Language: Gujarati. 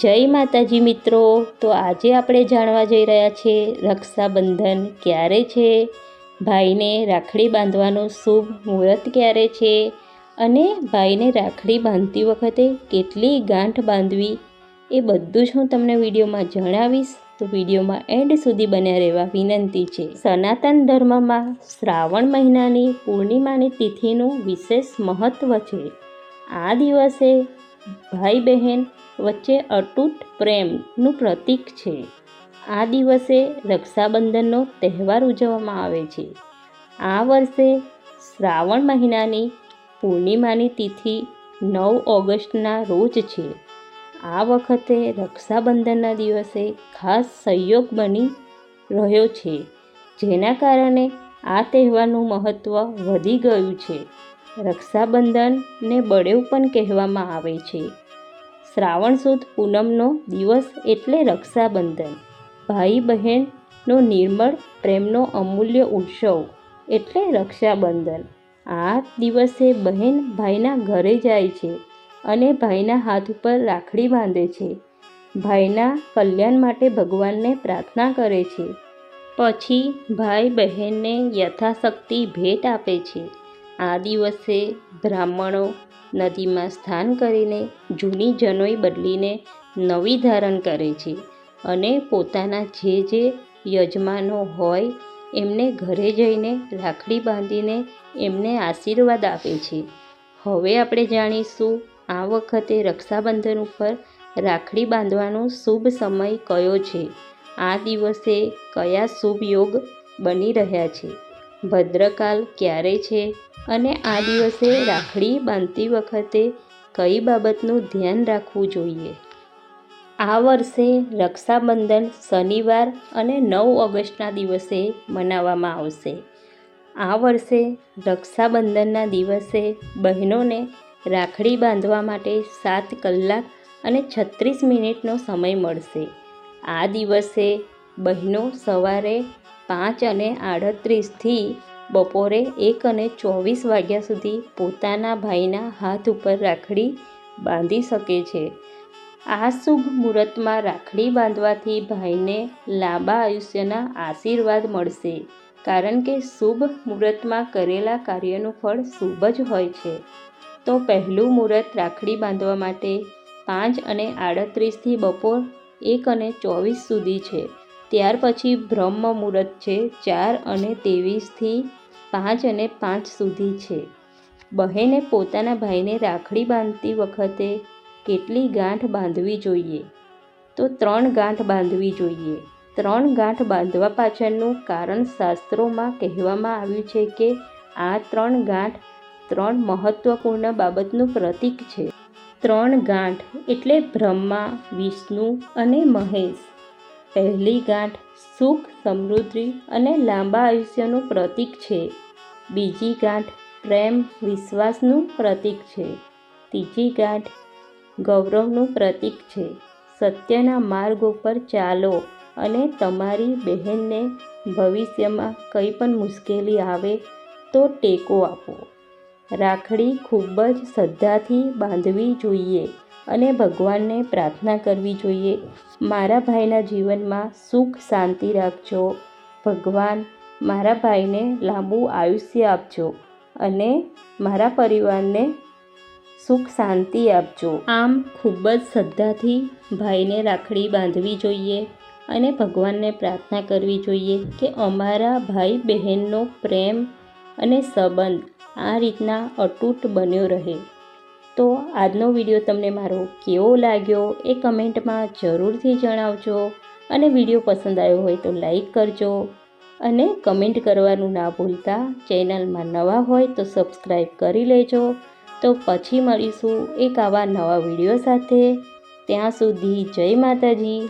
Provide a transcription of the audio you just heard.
જય માતાજી મિત્રો. તો આજે આપણે જાણવા જઈ રહ્યા છીએ, રક્ષાબંધન ક્યારે છે? ભાઈને રાખડી બાંધવાનું શુભ મુહૂર્ત ક્યારે છે? અને ભાઈને રાખડી બાંધતી વખતે કેટલી ગાંઠ બાંધવી? એ બધું જ હું તમને વિડીયોમાં જણાવીશ. તો વિડીયોમાં એન્ડ સુધી બન્યા રહેવા વિનંતી છે. સનાતન ધર્મમાં શ્રાવણ મહિનાની પૂર્ણિમાની તિથિનું વિશેષ મહત્ત્વ છે. આ દિવસે ભાઈ બહેન વચ્ચે અતૂટ પ્રેમનું પ્રતીક છે. આ દિવસે રક્ષાબંધનનો તહેવાર ઉજવવામાં આવે છે. આ વર્ષે શ્રાવણ મહિનાની પૂર્ણિમાની તિથિ નવ ઓગસ્ટના રોજ છે. આ વખતે રક્ષાબંધનના દિવસે ખાસ સંયોગ બની રહ્યો છે, જેના કારણે આ તહેવારનું મહત્ત્વ વધી ગયું છે. રક્ષાબંધનને બળેવ પણ કહેવામાં આવે છે. શ્રાવણ સુદ પૂનમનો દિવસ એટલે રક્ષાબંધન. ભાઈ બહેનનો નિર્મળ પ્રેમનો અમૂલ્ય ઉત્સવ એટલે રક્ષાબંધન. આ દિવસે બહેન ભાઈના ઘરે જાય છે અને ભાઈના હાથ ઉપર રાખડી બાંધે છે. ભાઈના કલ્યાણ માટે ભગવાનને પ્રાર્થના કરે છે. પછી ભાઈ બહેનને યથાશક્તિ ભેટ આપે છે. આ દિવસે બ્રાહ્મણો નદીમાં સ્નાન કરીને જૂની જનોઈ બદલીને નવી ધારણ કરે છે અને પોતાના જે જે યજમાનો હોય એમને ઘરે જઈને રાખડી બાંધીને એમને આશીર્વાદ આપે છે. હવે આપણે જાણીશું આ વખતે રક્ષાબંધન ઉપર રાખડી બાંધવાનો શુભ સમય કયો છે? આ દિવસે કયા શુભ યોગ બની રહ્યા છે? ભદ્રકાલ ક્યારે છે અને આ દિવસે રાખડી બાંધતી વખતે કઈ બાબતનું ધ્યાન રાખવું જોઈએ? આ વર્ષે રક્ષાબંધન શનિવાર અને નવ ઓગસ્ટના દિવસે મનાવવામાં આવશે. આ વર્ષે રક્ષાબંધનના દિવસે બહેનોને રાખડી બાંધવા માટે સાત કલાક અને છત્રીસ મિનિટનો સમય મળશે. આ દિવસે બહેનો સવારે પાંચ અને આડત્રીસથી બપોરે એક અને ચોવીસ વાગ્યા સુધી પોતાના ભાઈના હાથ ઉપર રાખડી બાંધી શકે છે. આ શુભ મુહૂર્તમાં રાખડી બાંધવાથી ભાઈને લાંબા આયુષ્યના આશીર્વાદ મળશે, કારણ કે શુભ મુહૂર્તમાં કરેલા કાર્યનું ફળ શુભ જ હોય છે. તો પહેલું મુહૂર્ત રાખડી બાંધવા માટે પાંચ અને આડત્રીસથી બપોર એક અને ચોવીસ સુધી છે. ત્યાર પછી બ્રહ્મ મુહૂર્ત છે ચાર અને ત્રેવીસથી પાંચ અને પાંચ સુધી છે. બહેને પોતાના ભાઈને રાખડી બાંધતી વખતે કેટલી ગાંઠ બાંધવી જોઈએ? તો ત્રણ ગાંઠ બાંધવી જોઈએ. ત્રણ ગાંઠ બાંધવા પાછળનું કારણ શાસ્ત્રોમાં કહેવામાં આવ્યું છે કે આ ત્રણ ગાંઠ ત્રણ મહત્વપૂર્ણ બાબતનું પ્રતીક છે. ત્રણ ગાંઠ એટલે બ્રહ્મા, વિષ્ણુ અને મહેશ. પહેલી ગાંઠ સુખ, સમૃદ્ધિ અને લાંબા આયુષ્યનું પ્રતીક છે. બીજી ગાંઠ પ્રેમ, વિશ્વાસનું પ્રતીક છે. ત્રીજી ગાંઠ ગૌરવનું પ્રતીક છે. સત્યના માર્ગ ઉપર ચાલો અને તમારી બહેનને ભવિષ્યમાં કંઈ પણ મુશ્કેલી આવે તો ટેકો આપો. રાખડી ખૂબ જ શ્રદ્ધાથી બાંધવી જોઈએ. અને ભગવાનને પ્રાર્થના કરવી જોઈએ. મારા ભાઈના જીવનમાં સુખ શાંતિ રાખજો. ભગવાન મારા ભાઈને લાંબુ આયુષ્ય આપજો અને મારા પરિવારને સુખ શાંતિ આપજો. આમ ખૂબ જ શ્રદ્ધાથી ભાઈને રાખડી બાંધવી જોઈએ અને ભગવાનને પ્રાર્થના કરવી જોઈએ કે અમારા ભાઈ બહેનનો પ્રેમ અને સંબંધ આ રીતના અતૂટ બન્યો રહે. તો આજનો વીડિયો તમને મારો કેવો લાગ્યો એ કમેન્ટમાં જરૂરથી જણાવજો અને વીડિયો પસંદ આવ્યો હોય તો લાઈક કરજો અને કમેન્ટ કરવાનું ના ભૂલતા. ચેનલમાં નવા હોય તો સબસ્ક્રાઈબ કરી લેજો. તો પછી મળીશું એક આવા નવા વીડિયો સાથે. ત્યાં સુધી જય માતાજી.